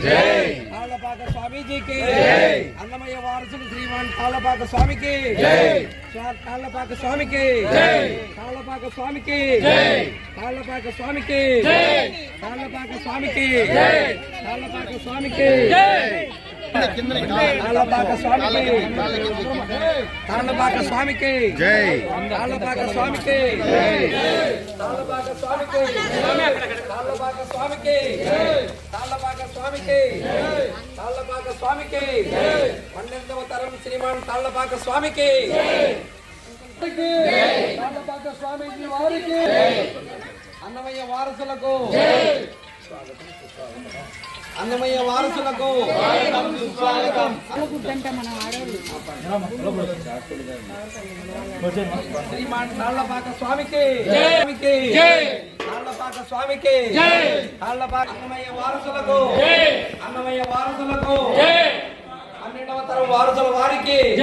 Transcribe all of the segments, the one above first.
తాళ్ళపాక స్వామీజీకి. అన్నమయ్య వారసులు శ్రీమాన్ తాళ్ళపాక స్వామికి తాళ్ళపాక స్వామికి జై. తాళ్ళపాక స్వామికి జై. తాళ్ళపాక స్వామికి జై. తాళ్ళపాక స్వామికి జై. తాళ్ళపాక స్వామికి జై. తాళ్ళపాక స్వామికి స్వామికి జై. స్వామికి స్వామికి స్వామికి స్వామికి స్వామికి పన్నెండవ తరం శ్రీమాన్ తాళ్ళపాక స్వామికి తాళ్ళపాక స్వామీజీ వారికి. అన్నమయ్య వారసులకు. అన్నమయ్య వారసులకు స్వాగతం. శ్రీమాన్ తాళ్ళపాక స్వామికి. స్వామికి. తాళ్ళపాక స్వామికి. తాళ్ళపాక అన్నమయ్య వారసులకు. అన్నమయ్య వారసులకు. పన్నెండవ తరం వారసుల వారికి.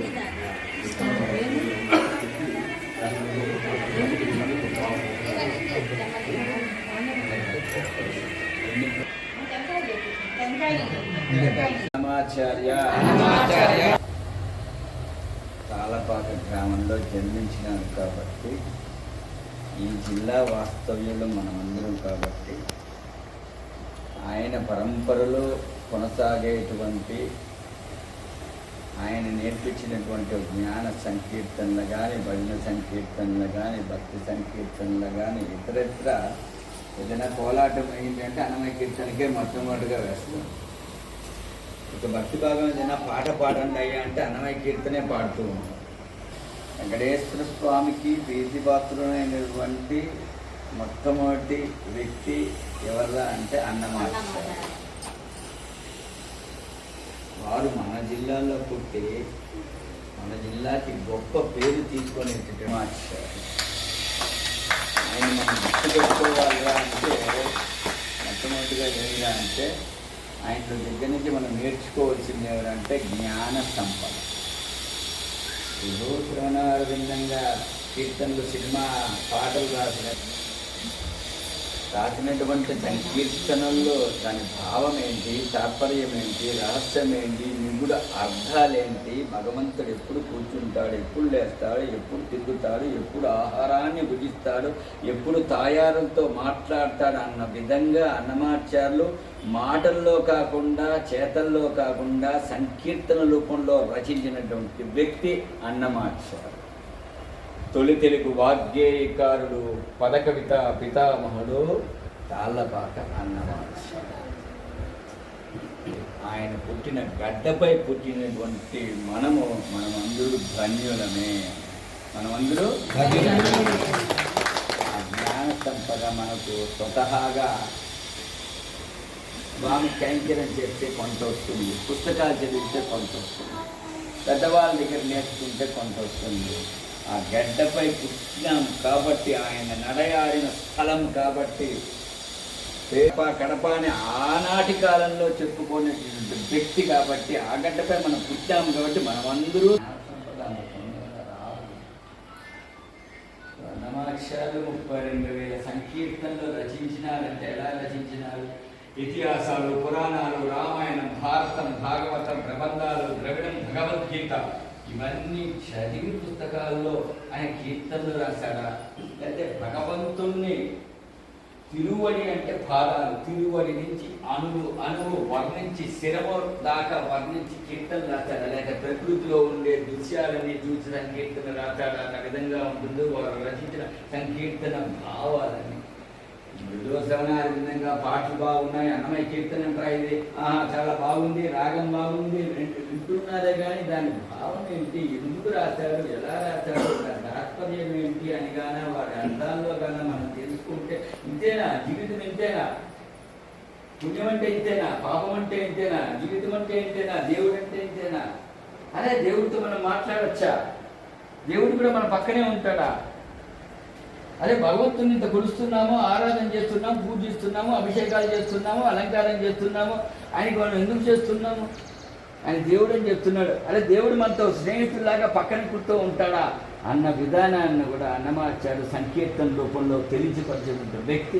తాళపాక గ్రామంలో జన్మించినాను కాబట్టి ఈ జిల్లా వాస్తవ్యంలో మనమందరం కాబట్టి ఆయన పరంపరలో కొనసాగేటువంటి ఆయన నేర్పించినటువంటి జ్ఞాన సంకీర్తనలు కానీ భజన సంకీర్తనలు కానీ భక్తి సంకీర్తనలు కానీ ఇతరత్ర ఏదైనా కోలాటం అయింది అంటే అన్నమయ కీర్తనకే మొట్టమొదటిగా వేస్తాం ఇక భక్తి భాగం ఏదైనా పాట పాడండి అయ్యా అంటే అన్నమయ్య కీర్తనే పాడుతూ ఉంటాం వెంకటేశ్వర స్వామికి ప్రీతిపాత్రుడైనటువంటి మొట్టమొదటి వ్యక్తి ఎవరిదా అంటే అన్నమాట వారు మన జిల్లాలో పుట్టి మన జిల్లాకి గొప్ప పేరు తీసుకొని అన్నమాచార్య ఆయన మనం గుర్తు పెట్టుకోవాలిరా అంటే మొట్టమొదటిగా ఏమిరా అంటే ఆయన దగ్గర నుంచి మనం నేర్చుకోవాల్సింది ఎవరంటే జ్ఞాన సంపద. ఈరోజు శ్రవణారవిందంగా కీర్తనలు సినిమా పాటలు రాసిన రాసినటువంటి సంకీర్తనల్లో దాని భావం ఏంటి తాత్పర్యం ఏంటి రహస్యం ఏంటి నిగుడ అర్థాలేంటి భగవంతుడు ఎప్పుడు కూర్చుంటాడు ఎప్పుడు లేస్తాడు ఎప్పుడు తిరుగుతాడు ఎప్పుడు ఆహారాన్ని భుజిస్తాడు ఎప్పుడు తాయారులతో మాట్లాడతాడు అన్న విధంగా అన్నమాచార్యులు మాటల్లో కాకుండా చేతల్లో కాకుండా సంకీర్తన రూపంలో రచించినటువంటి వ్యక్తి అన్నమాచారు తొలి తెలుగు వాగ్గేయకారుడు పదకవిత పితామహుడు తాళ్ళపాక అన్నమాట ఆయన పుట్టిన గడ్డపై పుట్టినటువంటి మనము మనమందరూ ధన్యులమే. మనమందరూ ఆ జ్ఞాన సంపద మనకు స్వతహాగా స్వామి కైంకర్యం చేస్తే కొంత వస్తుంది. పుస్తకాలు చదివితే కొంత వస్తుంది. పెద్దవాళ్ళ దగ్గర నేర్చుకుంటే కొంత వస్తుంది. ఆ గడ్డపై పుట్టినాం కాబట్టి ఆయన నడయాడిన స్థలం కాబట్టి పేప కడప అని ఆనాటి కాలంలో చెప్పుకునేటువంటి వ్యక్తి కాబట్టి ఆ గడ్డపై మనం పుట్టాం కాబట్టి మనమందరూ వర్ణమాక్షాలు ముప్పై రెండు వేల సంకీర్తనలు రచించినారంటే ఎలా రచించినారు? ఇతిహాసాలు పురాణాలు రామాయణం భారతం భాగవతం ప్రబంధాలు ద్రవిడం భగవద్గీత ఇవన్నీ చదివి పుస్తకాల్లో ఆయన కీర్తనలు రాశాడా? లేకపోతే భగవంతుణ్ణి తిరువడి అంటే పాదాలు తిరువడి నుంచి అణువు అణువు వర్ణించి శిరమ దాకా వర్ణించి కీర్తన రాశాడా? లేక ప్రకృతిలో ఉండే దృశ్యాలన్నీ చూసి సంకీర్తన రాశాడా? అన్న విధంగా ఉంటుందో వారు రచించిన సంకీర్తన భావాలని మృదువ శ్రవణాల విధంగా పాటలు బాగున్నాయి అన్నమయ్య కీర్తన అంటారా ఇది ఆహా చాలా బాగుంది రాగం బాగుంది వింటున్నారే కానీ దాని భావం ఏంటి? ఎందుకు రాశారు? ఎలా రాశారు? దాని తాత్పర్యం ఏంటి? అని కానీ వారి అర్థాల్లో కానీ మనం తెలుసుకుంటే ఇంతేనా? జీవితం ఇంతేనా? పుణ్యం అంటే ఇంతేనా? పాపం అంటే ఇంతేనా? జీవితం అంటే ఇంతేనా? దేవుడు అంటే ఇంతేనా? అదే దేవుడితో మనం మాట్లాడచ్చా? దేవుడు కూడా మన పక్కనే ఉంటాడా? అదే భగవంతుని ఇంత కొలుస్తున్నాము ఆరాధన చేస్తున్నాము పూజిస్తున్నాము అభిషేకాలు చేస్తున్నాము అలంకారం చేస్తున్నాము ఆయనకి మనం ఎందుకు చేస్తున్నాము? ఆయన దేవుడు అని చెప్తున్నాడు. అదే దేవుడు మనతో స్నేహితుల్లాగా పక్కన కూర్తూ ఉంటాడా? అన్న విధానాన్ని కూడా అన్నమాచారు సంకీర్తన రూపంలో తెలియపరిచిన వ్యక్తి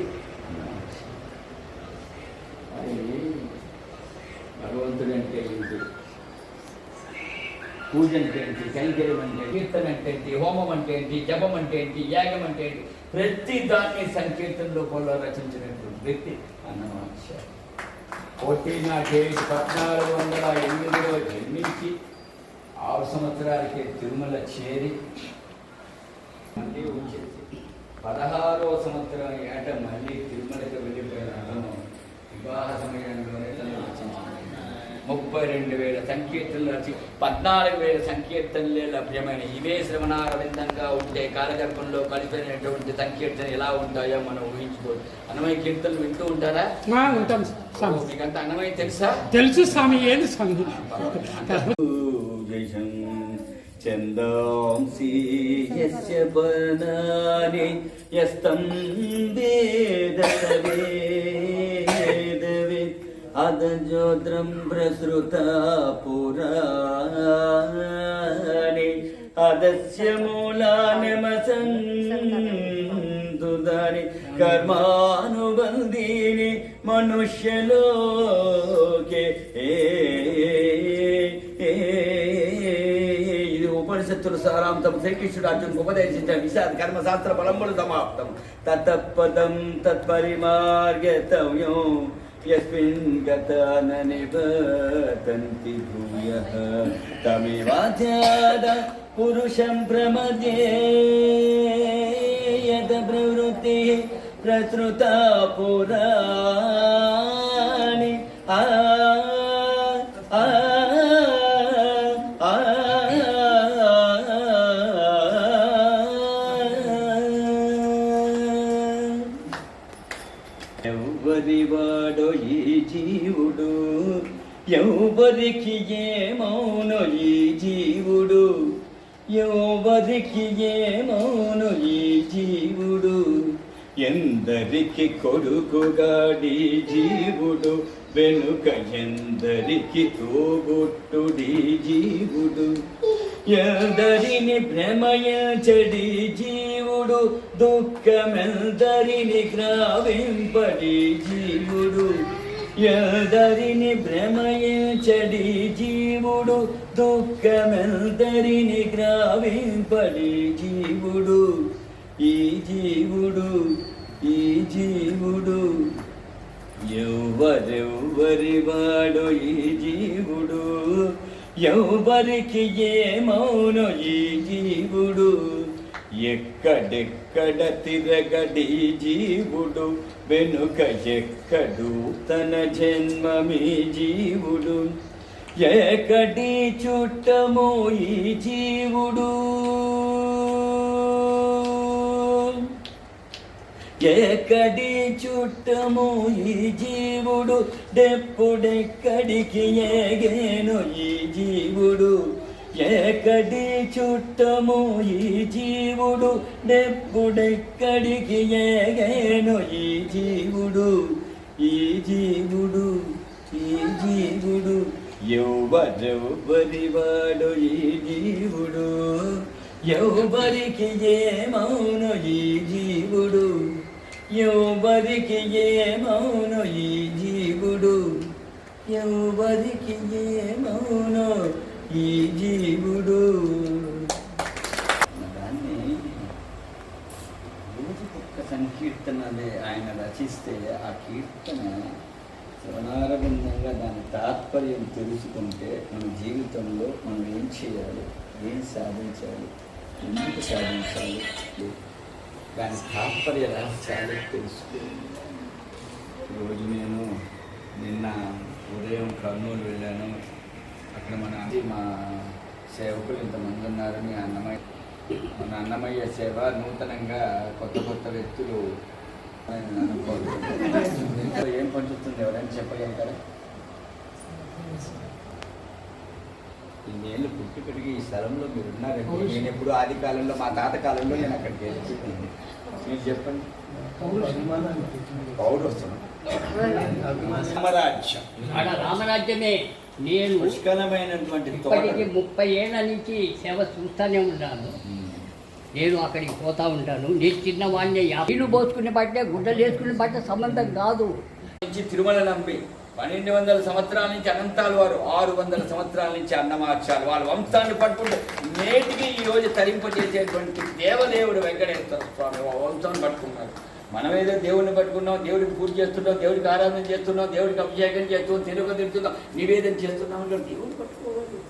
అది భగవంతుడు అంటే పూజ అంటే ఏంటి కైంకర్యం అంటే ఏంటి, కీర్తన అంటే ఏంటి హోమం అంటే ఏంటి జపం అంటే ఏంటి యాగం అంటే ఏంటి ప్రతి దాన్ని సంకీర్తన రూపంలో రచించినటువంటి వ్యక్తి అన్నమాట ఒకటి నాకేటి పద్నాలుగు వందల ఎనిమిదిలో జన్మించి ఆరు సంవత్సరాలకి తిరుమల చేరి మళ్ళీ వచ్చేసి పదహారో సంవత్సరం ఏట మళ్ళీ ముప్పై రెండు వేల సంకీర్తనలు రచి పద్నాలుగు వేల సంకీర్తనలే లభ్యమైన ఇవే శ్రవణారవిందంగా ఉంటే కాలగర్భంలో కలిపినటువంటి సంకీర్తన ఎలా ఉంటాయో మనం ఊహించుకోవచ్చు అన్నమయ్య కీర్తనలు వింటూ ఉంటారా? ఆ, ఉంటాం మీకంతా అన్నమయ్య తెలుసా? తెలుసు స్వామి ఏంది స్వామి చందాంసి యస్య యస్తం వేదవే అదజోద్రం ప్రసృత పురాణి అదస్య మూలానమసంతుదాని కర్మానుబంధీని మనుష్యలోకే ఏ ఇది ఉపనిషత్తుల సారాంతం శ్రీకృష్ణుడు అర్జున్ ఉపదేశించిన విషాద్ కర్మశాస్త్ర బలంబులు సమాప్తం తత్పదం తత్పరిమార్గతవ్యం యస్మిన్ గతాన నివర్తంతి భూయః తమేవాధ్యాద పురుషం ప్రమద్యే యద ప్రవృత్తి ప్రసృత పురాణి ఆ వాడో ఈ జీవుడు? ఎవరికి ఏమౌను ఈ జీవుడు? ఎవరికి ఏమౌను ఈ జీవుడు? ఎందరికి కొడుకుగాడి జీవుడు? వెనుక ఎందరికి తోబుట్టుడి జీవుడు? ఎందరిని భ్రమయ భ్రమయంచడి జీవుడు? జీవుడు దుఃఖమెందరిని గ్రావింపడి జీవుడు. ఎందరిని భ్రమయించడి జీవుడు దుఃఖమెందరిని గ్రావింపడి జీవుడు. ఈ జీవుడు ఈ జీవుడు ఎవరెవ్వరి వాడు ఈ జీవుడు. ఎవరికి ఏమౌను ఈ జీవుడు. ఎక్కడెక్కడ తిరగడి జీవుడు వెనుక ఎక్కడు తన జన్మమీ జీవుడు. ఎక్కడి చుట్టము ఈ జీవుడు. ఎక్కడి చుట్టము ఈ జీవుడు డెప్పుడెక్కడికి ఏగేను ఈ జీవుడు. ఎక్కడి చుట్టము ఈ జీవుడు డెప్పుడెక్కడికి ఏగేను ఈ జీవుడు ఈ జీవుడు ఈ జీవుడు. ఎవ్వరెవ్వరి ఈ జీవుడు? ఎవ్వరికి ఏమౌను ఈ జీవుడు? ఎవ్వరికి ఏమౌను ఈ జీవుడు? ఎవ్వరికి ఏమౌను ఈ జీవుడు. దాన్ని రోజుకొక్క సంకీర్తనది ఆయన రచిస్తే ఆ కీర్తన శ్రవణారవిందంగా దాని తాత్పర్యం తెలుసుకుంటే మన జీవితంలో మనం ఏం చేయాలి ఏం సాధించాలి ఎందుకు సాధించాలి దాని తాత్పర్య రహస్యాలు తెలుసుకోవాలి రోజు నేను నిన్న ఉదయం కర్నూలు వెళ్ళాను. అక్కడ మన మా సేవకులు ఇంతమంది ఉన్నారు మీ అన్నమయ్య మన అన్నమయ్య సేవ నూతనంగా కొత్త కొత్త వ్యక్తులు ఏం పంచుతుంది ఎవరైనా చెప్పగలుగుతారా? ఇన్నేళ్ళు పుట్టి పెరిగి ఈ స్థలంలో మీరు ఉన్నారండి నేను ఎప్పుడు ఆది కాలంలో మా తాత కాలంలో నేను అక్కడికి వెళ్ళి మీరు చెప్పండి. పౌరవసరం సామ్రాజ్యం ఆడ రామరాజ్యమే. నేను పుష్కలమైనటువంటి ఇప్పటికి. ముప్పై ఏళ్ళ నుంచి సేవ చూస్తూనే ఉన్నాను. నేను అక్కడికి పోతా ఉంటాను నేను చిన్నవాడిని నీళ్ళు పోసుకునే బట్టే గుడ్డలు వేసుకునే బట్టే సంబంధం కాదు తిరుమల నంబి పన్నెండు వందల సంవత్సరాల నుంచి అనంతాలు వారు ఆరు వందల సంవత్సరాల నుంచి అన్నమాచారు వాళ్ళ వంశాన్ని పట్టుకుంటే నేటికి ఈ రోజు తరింపజేసేటువంటి దేవదేవుడు వెంకటేశ్వర స్వామి వంశాన్ని పట్టుకున్నారు మనం ఏదో దేవుడిని పట్టుకున్నాం దేవుడికి పూజ చేస్తున్నాం దేవుడికి ఆరాధన చేస్తున్నాం దేవుడికి అభిషేకం చేస్తున్నాం తిరుగు తిరుగుతున్నాం నివేదన చేస్తున్నాం. అంటే దేవుడిని పట్టుకోవాలి.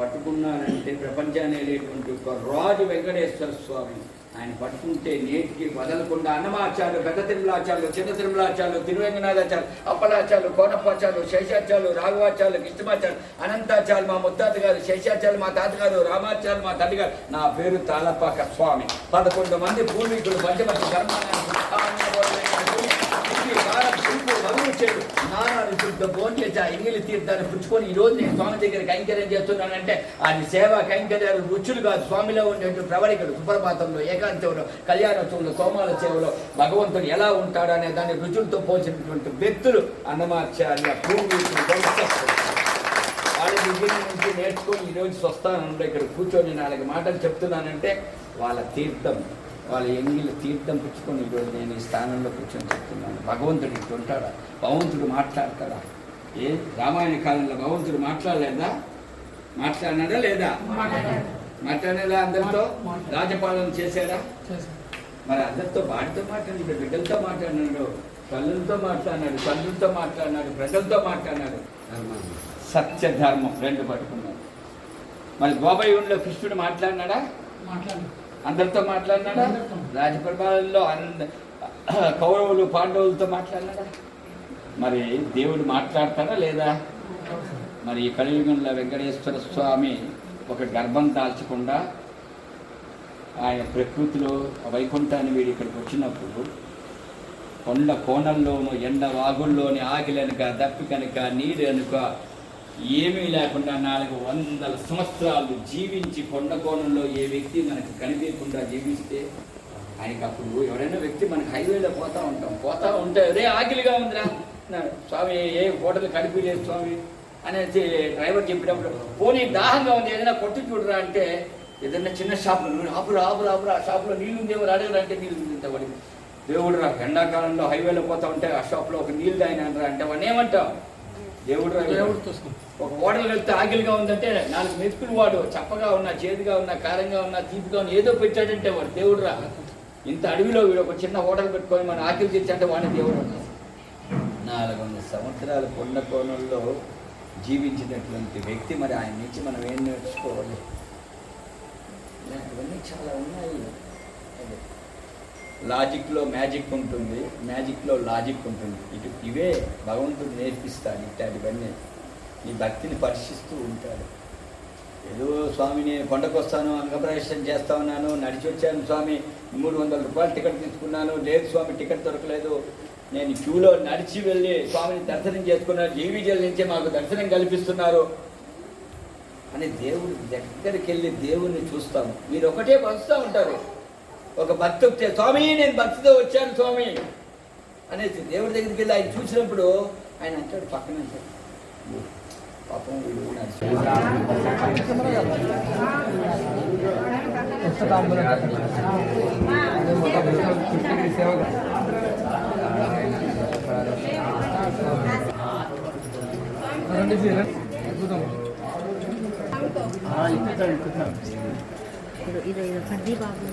పట్టుకున్నానంటే ప్రపంచాన్ని వెళ్ళేటువంటి ఒక రాజు వెంకటేశ్వర స్వామి. ఆయన పట్టుకుంటే నేటికి వదలకుండా అన్నమాచార్యులు పెద్ద తిరుమలాచార్యులు చిన్న తిరుమలాచార్యులు తిరువెంగనాథాచార్యులు అప్పలాచార్యులు కోనప్పాచార్యులు శేషాచార్యులు రాఘవాచార్యులు కృష్ణమాచార్యులు అనంతాచార్యులు మా ముత్తాత గారు శేషాచార్యులు మా తాతగారు రామాచార్యులు మా తల్లిగారు. నా పేరు తాళపాక స్వామి. పదకొండు మంది భూమికులు మధ్య మధ్య ధర్మాన్ని శుద్ధ భోజనం చేసి ఆ ఇంగిలి తీర్థాన్ని పుచ్చుకొని ఈ రోజు నేను స్వామి దగ్గర కైంకర్యం చేస్తున్నానంటే అది సేవ కైంకర్యాలు రుచులు కాదు. స్వామిలో ఉండేటువంటి ప్రవళికలు సుప్రభాతంలో ఏకాంతంలో కళ్యాణోత్సవంలో సోమాల సేవలో భగవంతుడు ఎలా ఉంటాడు అనే దాన్ని రుచులతో పోల్చినటువంటి వ్యక్తులు అన్నమాచార్య భూమి వాళ్ళ దగ్గర నుంచి నేర్చుకొని ఈరోజు స్వస్థానంలో ఇక్కడ కూర్చొని నాలుగు మాటలు చెప్తున్నానంటే వాళ్ళ తీర్థం. వాళ్ళ ఎంగిలి తీర్థం పుచ్చుకొని ఈరోజు నేను ఈ స్థానంలో కూర్చొని చెప్తున్నాను. భగవంతుడు ఇట్లా ఉంటాడా? భగవంతుడు మాట్లాడతాడా? ఏ? రామాయణ కాలంలో భగవంతుడు మాట్లాడలేదా? మాట్లాడినాడా లేదా? మాట్లాడేలా అందరితో? రాజపాలన చేశారా మరి అందరితో వాటితో మాట్లాడినాడు బిడ్డలతో మాట్లాడినాడు తల్లులతో మాట్లాడినాడు తండ్రులతో మాట్లాడినాడు ప్రజలతో మాట్లాడినాడు. సత్య ధర్మం రెండు పట్టుకున్నాడు. మరి గోబయ్యంలో కృష్ణుడు మాట్లాడినాడా? మాట్లాడు. అందరితో మాట్లాడినాడా? రాజపరిపాలనలో అంద కౌరవులు పాండవులతో మాట్లాడినాడా? మరి దేవుడు మాట్లాడతాడా లేదా? మరి ఈ కలియుగంలో వెంకటేశ్వర స్వామి ఒక గర్భం దాల్చకుండా ఆయన ప్రకృతిలో వైకుంఠాన్ని వీడి ఇక్కడికి వచ్చినప్పుడు కొండ కోణంలోను ఎండ వాగుల్లోని ఆగిలనుక దప్పి కనుక నీరు అనుక ఏమీ లేకుండా నాలుగు వందల సంవత్సరాలు జీవించి కొండ కోణంలో ఏ వ్యక్తి మనకు కనిపించకుండా జీవిస్తే ఆయనకి అప్పుడు ఎవరైనా వ్యక్తి మనకి హైవేలో పోతా ఉంటాం. పోతా ఉంటే అదే ఆకిలిగా ఉందిరా స్వామి ఏ హోటల్ కనిపించలేదు స్వామి అనేసి డ్రైవర్ చెప్పినప్పుడు పోనీ దాహంగా ఉంది ఏదైనా కొట్టి చూడరా అంటే ఏదైనా చిన్న షాపులు "నువ్వు ఆపురా ఆపురా ఆపురా ఆ షాపులో నీళ్ళు ఉందేమో అడగరా అంటే నీళ్ళు ఉంది దేవుడు రా ఎండాకాలంలో హైవేలో పోతా ఉంటే ఆ షాప్లో ఒక నీళ్ళు తాగినారా అంటే వాడిని ఏమంటావు దేవుడు సమానం. ఒక హోటల్ వెళ్తే ఆగిలిగా ఉందంటే నాలుగు మెతుకులు వాడు చప్పగా ఉన్నా చేదుగా ఉన్నా కారంగా ఉన్నా తీపిగా ఉన్నా ఏదో పెట్టాడంటే వాడు దేవుడు రా ఇంత అడవిలో వీడు ఒక చిన్న హోటల్ పెట్టుకొని మన ఆకలి తీర్చంటే వాడిని దేవుడు. నాలుగు వందల సంవత్సరాల కొండ కోణంలో జీవించినటువంటి వ్యక్తి మరి ఆయన నుంచి మనం ఏం నేర్చుకోవాలి ఇలాంటివన్నీ చాలా ఉన్నాయి. లాజిక్లో మ్యాజిక్ ఉంటుంది మ్యాజిక్లో లాజిక్ ఉంటుంది. ఇటు ఇవే భగవంతుడు నేర్పిస్తాడు ఇట్లాంటివన్నీ నీ భక్తిని పరీక్షిస్తూ ఉంటాడు. ఏదో స్వామి నేను కొండకు వస్తాను అంగప్రవేశం చేస్తా ఉన్నాను నడిచి వచ్చాను స్వామి మూడు వందల రూపాయలు టికెట్ తీసుకున్నాను లేదు స్వామి టికెట్ దొరకలేదు. నేను క్యూలో నడిచి వెళ్ళి స్వామిని దర్శనం చేసుకున్నాను జీవిజల నుంచే మాకు దర్శనం కల్పిస్తున్నారు. అని దేవుడి దగ్గరికి వెళ్ళి దేవుణ్ణి చూస్తాము. మీరు ఒకటే వస్తూ ఉంటారు. ఒక భక్తి స్వామి నేను భక్తితో వచ్చాను స్వామి. అనేసి దేవుడి దగ్గరికి వెళ్ళి ఆయన చూసినప్పుడు ఆయన అంటాడు పక్కన అంటాడు. పాపం ఇది ఇది ప్రదీప్ బాబు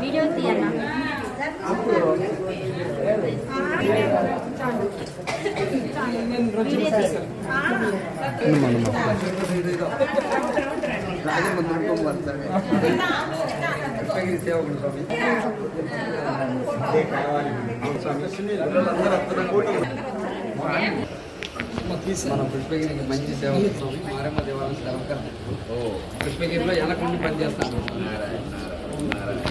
వీడియో తీయన్నా సేవకుడు స్వామి మనం కృష్ణగిరికి మంచి సేవ మారమ్మ దేవాలయం స్థలం కృష్ణగిరిలో ఎనకుండి పనిచేస్తాం నారాయణ నారాయణ